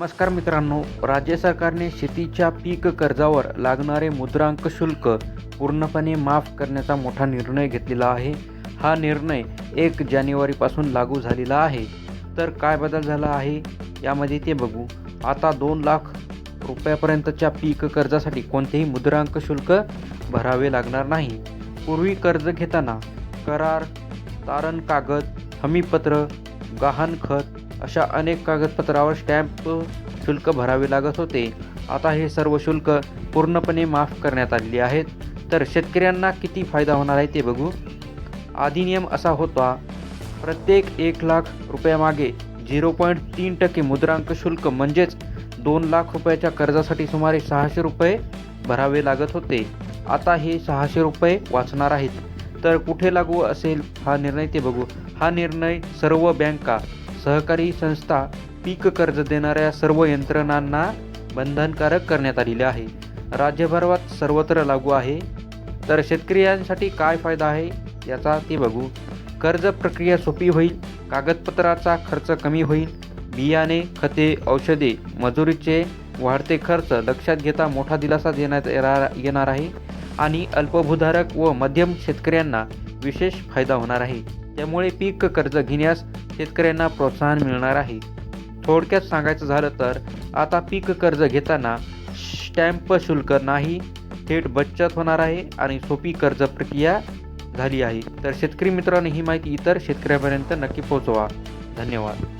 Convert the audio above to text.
नमस्कार मित्रांनो राज्य सरकारने शेतीच्या पीक कर्जावर लागणारे मुद्रांक शुल्क पूर्णपणे माफ करण्याचा मोठा निर्णय घेतलेला आहे. हा निर्णय एक जानेवारीपासून लागू झालेला आहे. तर काय बदल झाला आहे? यामध्ये ते बघू. आता दोन लाख रुपयापर्यंतच्या पीक कर्जासाठी कोणतेही मुद्रांक शुल्क भरावे लागणार नाही. पूर्वी कर्ज घेताना करार तारण कागद हमीपत्र गहाणखत अशा अनेक कागदपत्रावर स्टॅम्प शुल्क भरावे लागत होते. आता हे सर्व शुल्क पूर्णपणे माफ करण्यात आलेले आहेत. तर शेतकऱ्यांना किती फायदा होणार आहे ते बघू. आधी नियम असा होता प्रत्येक एक लाख रुपयामागे झिरो पॉईंट तीन टक्के मुद्रांक शुल्क म्हणजेच दोन लाख रुपयाच्या कर्जासाठी सुमारे सहाशे रुपये भरावे लागत होते. आता हे सहाशे रुपये वाचणार आहेत. तर कुठे लागू असेल हा निर्णय ते बघू. हा निर्णय सर्व बँका सहकारी संस्था पीक कर्ज देणाऱ्या सर्व यंत्रणांना बंधनकारक करण्यात आलेले आहे. राज्यभरात सर्वत्र लागू आहे. तर शेतकऱ्यांसाठी काय फायदा आहे याचा ते बघू. कर्ज प्रक्रिया सोपी होईल कागदपत्राचा खर्च कमी होईल. बियाणे खते औषधे मजुरीचे वाढते खर्च लक्षात घेता मोठा दिलासा देण्यात येणार येणार आहे. आणि अल्पभूधारक व मध्यम शेतकऱ्यांना विशेष फायदा होणार आहे. त्यामुळे पीक कर्ज घेण्यास शेतकऱ्यांना प्रोत्साहन मिळणार आहे. थोडक्यात सांगायचं झालं तर आता पीक कर्ज घेताना स्टॅम्प शुल्क नाही थेट बचत होणार आहे आणि सोपी कर्ज प्रक्रिया झाली आहे. तर शेतकरी मित्रांनो ही माहिती इतर शेतकऱ्यांपर्यंत नक्की पोहोचवा. धन्यवाद.